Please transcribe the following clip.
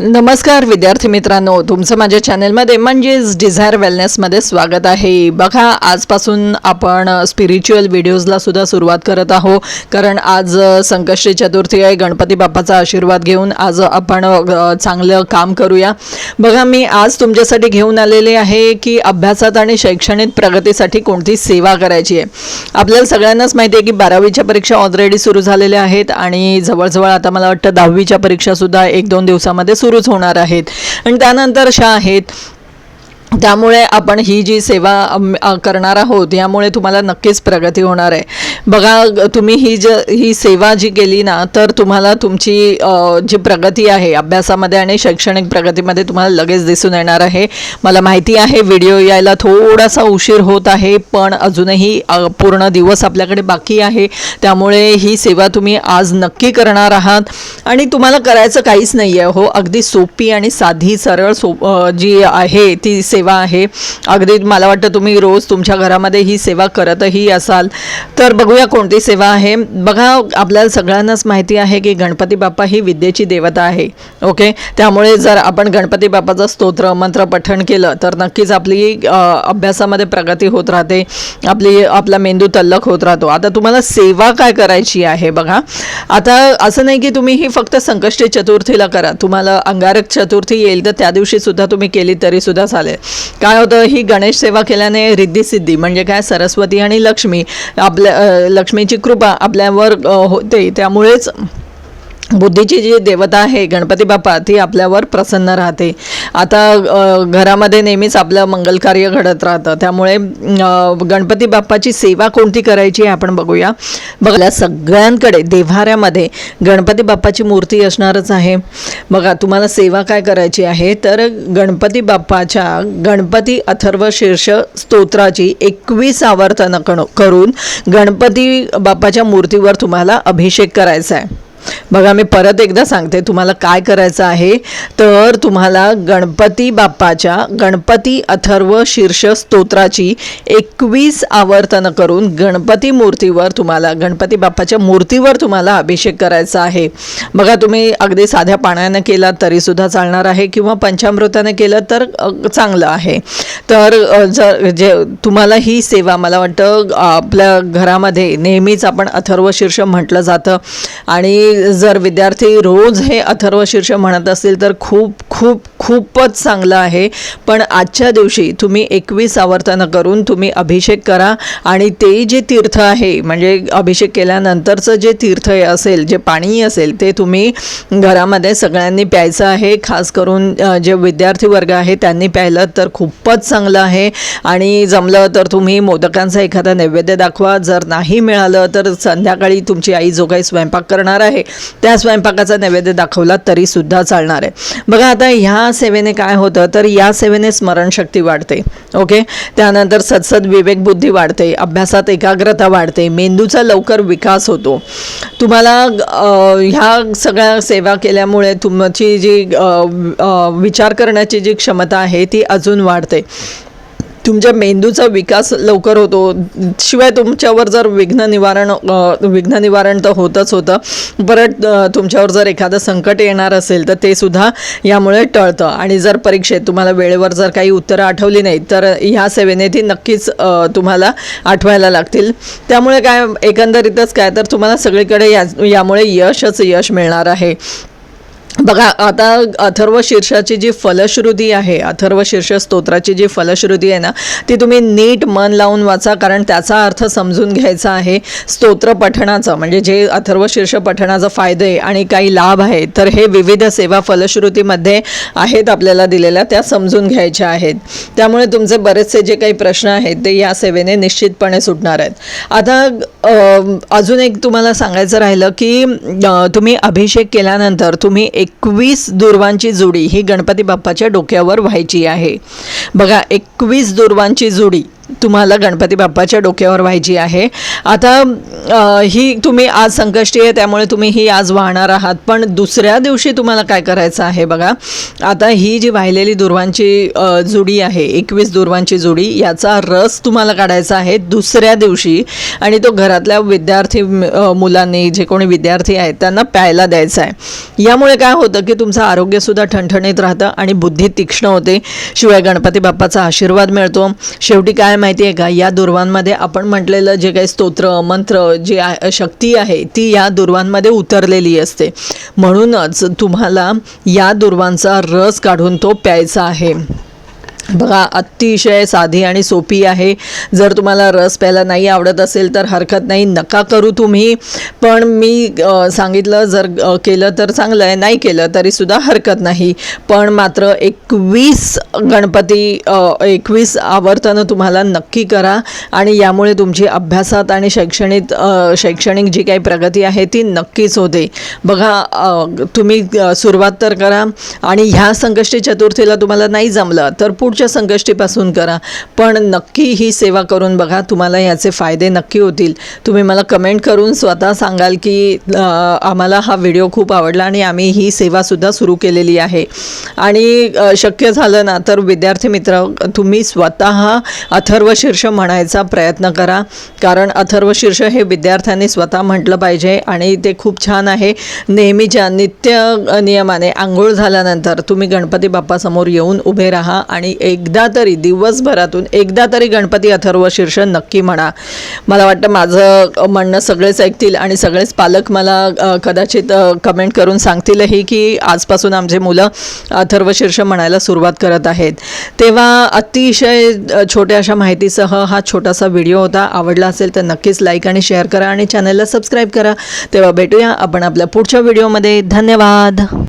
नमस्कार विद्यार्थी मित्रांनो. तुमचं माझ्या चॅनलमध्ये म्हणजेच डिझायर वेलनेसमध्ये स्वागत आहे. बघा आजपासून आपण स्पिरिच्युअल व्हिडिओजला सुद्धा सुरुवात करत आहो कारण आज संकष्टी चतुर्थी आहे. गणपती बाप्पाचा आशीर्वाद घेऊन आज आपण चांगलं काम करूया. बघा मी आज तुमच्यासाठी घेऊन आलेले आहे की अभ्यासात आणि शैक्षणिक प्रगतीसाठी कोणती सेवा करायची आहे. आपल्याला सगळ्यांनाच माहिती आहे की बारावीच्या परीक्षा ऑलरेडी सुरू झालेल्या आहेत आणि जवळजवळ आता मला वाटतं दहावीच्या परीक्षासुद्धा एक दोन दिवसामध्ये सुरूच होणार आहेत. आणि त्यानंतर अशा आहेत. त्यामुळे आपण ही जी सेवा करणार आहोत यामुळे तुम्हाला नक्कीच प्रगती होणार आहे. बघा तुम्ही ही ज ही सेवा जी केली ना तर तुम्हाला तुमची जी प्रगती आहे अभ्यासामध्ये आणि शैक्षणिक प्रगतीमध्ये तुम्हाला लगेच दिसून येणार आहे. मला माहिती आहे व्हिडिओ यायला थोडासा उशीर होत आहे पण अजूनही पूर्ण दिवस आपल्याकडे बाकी आहे. त्यामुळे ही सेवा तुम्ही आज नक्की करणार आहात. आणि तुम्हाला करायचं काहीच नाही आहे हो. अगदी सोपी आणि साधी सरळ सो जी आहे ती सेवा आहे. अगदी मला वाटतं तुम्ही रोज तुमच्या घरामध्ये ही सेवा करतही असाल. तर बघूया कोणती सेवा आहे. बघा आपल्याला सगळ्यांनाच माहिती आहे की गणपती बाप्पा ही विद्येची देवता आहे. ओके? त्यामुळे जर आपण गणपती बाप्पाचं स्तोत्र मंत्र पठण केलं तर नक्कीच आपली अभ्यासामध्ये प्रगती होत राहते. आपली आपला मेंदू तल्लख होत राहतो. आता तुम्हाला सेवा काय करायची आहे बघा. आता असं नाही की तुम्ही ही फक्त संकष्टी चतुर्थीला करा. तुम्हाला अंगारक चतुर्थी येईल तर त्या दिवशी सुद्धा तुम्ही केली तरी सुद्धा चालेल. काय होतं ही गणेश सेवा केल्याने रिद्धी सिद्धी म्हणजे काय सरस्वती आणि लक्ष्मी आपल्या लक्ष्मीची कृपा आपल्यावर होते. त्यामुळेच बुद्धीची जी देवता आहे गणपती बाप्पा ती आपल्यावर प्रसन्न राहते. आता घरामध्ये नेहमीच आपलं मंगलकार्य घडत राहतं. त्यामुळे गणपती बाप्पाची सेवा कोणती करायची आहे आपण बघूया. बघा सगळ्यांकडे देव्हाऱ्यामध्ये गणपती बाप्पाची मूर्ती असणारच आहे. बघा तुम्हाला सेवा काय करायची आहे? तर गणपती बाप्पाच्या गणपती अथर्व शीर्ष स्तोत्राची एकवीस आवर्तनं कण- करून गणपती बाप्पाच्या मूर्तीवर तुम्हाला अभिषेक करायचा आहे. बघा मी परत एकदा सांगते तुम्हाला काय करायचं आहे. तर तुम्हाला गणपती बाप्पाच्या गणपती अथर्व शीर्ष स्तोत्राची एकवीस आवर्तनं करून गणपती मूर्तीवर तुम्हाला गणपती बाप्पाच्या मूर्तीवर तुम्हाला अभिषेक करायचा आहे. बघा तुम्ही अगदी साध्या पाण्यानं केला तरीसुद्धा चालणार आहे किंवा पंचामृताने केलं तर चांगलं आहे. तर जर जे तुम्हाला ही सेवा मला वाटतं आपल्या घरामध्ये नेहमीच आपण अथर्व शीर्ष म्हटलं जातं. आणि जर विद्यार्थी रोज हे अथर्व शीर्ष म्हणत असतील तर खूप खूप खूपच चांगलं आहे. पण आजच्या दिवशी तुम्ही एकवीस आवर्तनं करून तुम्ही अभिषेक करा आणि ते जे तीर्थ आहे म्हणजे अभिषेक केल्यानंतरचं जे तीर्थ असेल जे पाणी असेल ते तुम्ही घरामध्ये सगळ्यांनी प्यायचं आहे. खास करून जे विद्यार्थी वर्ग आहे त्यांनी प्यायलं तर खूपच चांगलं आहे. आणि जमलं तर तुम्ही मोदकांचा एखादा नैवेद्य दाखवा. जर नाही मिळालं तर संध्याकाळी तुमची आई जो काही स्वयंपाक करणार आहे त्या स्वयंपाकाचा नैवेद्य दाखवला तरीसुद्धा चालणार आहे. बघा आता ह्या सेवेने काय होतं तर या सेवेने स्मरणशक्ती वाढते ओके त्यानंतर सदसद विवेकबुद्धी वाढते अभ्यासात एकाग्रता वाढते मेंदूचा लवकर विकास होतो. तुम्हाला ह्या सगळ्या सेवा केल्यामुळे तुमची जी विचार करण्याची जी क्षमता आहे ती अजून वाढते. तुमच्या मेंदूचा विकास लवकर होतो. शिवाय तुमच्यावर जर विघ्न निवारण विघ्न निवारण तर होतच होतं. परत तुमच्यावर जर एखादं संकट येणार असेल तर ते सुद्धा यामुळे टळतं. आणि जर परीक्षेत तुम्हाला वेळेवर जर काही उत्तरं आठवली नाही तर ह्या सेवेने ती नक्कीच तुम्हाला आठवायला लागतील. त्यामुळे काय एकंदरीतच काय तर तुम्हाला सगळीकडे या यामुळे यशच यश मिळणार आहे. बघा आता अथर्व शीर्षाची जी फलश्रुती आहे अथर्व शीर्ष स्तोत्राची जी फलश्रुती आहे ना ती तुम्ही नीट मन लावून वाचा कारण त्याचा अर्थ समजून घ्यायचा आहे स्तोत्र पठणाचं. म्हणजे जे अथर्व शीर्ष पठणाचा फायदे आणि काही लाभ आहे तर हे विविध सेवा फलश्रुतीमध्ये आहेत आपल्याला दिलेल्या त्या समजून घ्यायच्या आहेत. त्यामुळे तुमचे बरेचसे जे काही प्रश्न आहेत ते या सेवेने निश्चितपणे सुटणार आहेत. आता अजून एक तुम्हाला सांगायचं राहिलं की तुम्ही अभिषेक केल्यानंतर तुम्ही एक एकवीस दुर्वांची जुडी ही गणपती बाप्पाच्या डोक्यावर व्हायची आहे. बघा एकवीस दुर्वांची जुडी. तुम्हाला गणपती बाप्पाच्या डोक्यावर व्हायची आहे. आता ही तुम्ही आज संकष्टी आहे त्यामुळे तुम्ही ही आज वाहणार आहात. पण दुसऱ्या दिवशी तुम्हाला काय करायचं आहे बघा. आता ही जी वाहिलेली दुर्वांची जुडी आहे एकवीस दुर्वांची जुडी याचा रस तुम्हाला काढायचा आहे दुसऱ्या दिवशी. आणि तो घरातल्या विद्यार्थी मुलांनी जे कोणी विद्यार्थी आहेत त्यांना प्यायला द्यायचा आहे. यामुळे काय होतं की तुमचं आरोग्यसुद्धा ठणठणीत राहतं आणि बुद्धी तीक्ष्ण होते. शिवाय गणपती बाप्पाचा आशीर्वाद मिळतो. शेवटी काय माहिती आहे का? या दुर्वांमध्ये आपण म्हटलेलं जे काही स्तोत्र मंत्र जे शक्ती आहे ती या दुर्वांमध्ये उतरलेली असते. म्हणूनच तुम्हाला या दुर्वांचा रस काढून तो प्यायचा आहे. बघा अतिशय साधी आणि सोपी आहे. जर तुम्हाला रस प्यायला नाही आवडत असेल तर हरकत नाही नका करू तुम्ही. पण मी सांगितलं जर केलं तर चांगलं आहे नाही केलं तरीसुद्धा हरकत नाही. पण मात्र एकवीस गणपती एकवीस आवर्तनं तुम्हाला नक्की करा आणि यामुळे तुमची अभ्यासात आणि शैक्षणिक शैक्षणिक जी काही प्रगती आहे ती नक्कीच होते. बघा तुम्ही सुरुवात तर करा आणि ह्या संकष्टी चतुर्थीला तुम्हाला नाही जमलं तर पुढच्या संकष्टीपासून करा. पण नक्की ही सेवा करून बघा तुम्हाला याचे फायदे नक्की होतील. तुम्ही मला कमेंट करून स्वतः सांगाल की आम्हाला हा व्हिडिओ खूप आवडला आणि आम्ही ही सेवासुद्धा सुरू केलेली आहे. आणि शक्य झालं ना तर विद्यार्थी मित्र तुम्ही स्वतः अथर्व शीर्ष म्हणायचा प्रयत्न करा. कारण अथर्व शीर्ष हे विद्यार्थ्यांनी स्वतः म्हटलं पाहिजे आणि ते खूप छान आहे. नेहमीच्या नित्य नियमाने आंघोळ झाल्यानंतर तुम्ही गणपती बाप्पासमोर येऊन उभे राहा आणि एकदा तरी दिवसभरातून एकदा तरी गणपती अथर्व शीर्ष नक्की म्हणा. मला वाटतं माझं म्हणणं सगळेच ऐकतील आणि सगळेच पालक मला कदाचित कमेंट करून सांगतीलही की आजपासून आमचे मुलं अथर्व शीर्ष म्हणायला सुरुवात करत आहेत. तेव्हा अतिशय छोट्या अशा माहितीसह हा छोटासा व्हिडिओ होता. आवडला असेल तर नक्कीच लाईक आणि शेअर करा आणि चॅनलला सबस्क्राईब करा. तेव्हा भेटूया आपण आपल्या पुढच्या व्हिडिओमध्ये. धन्यवाद!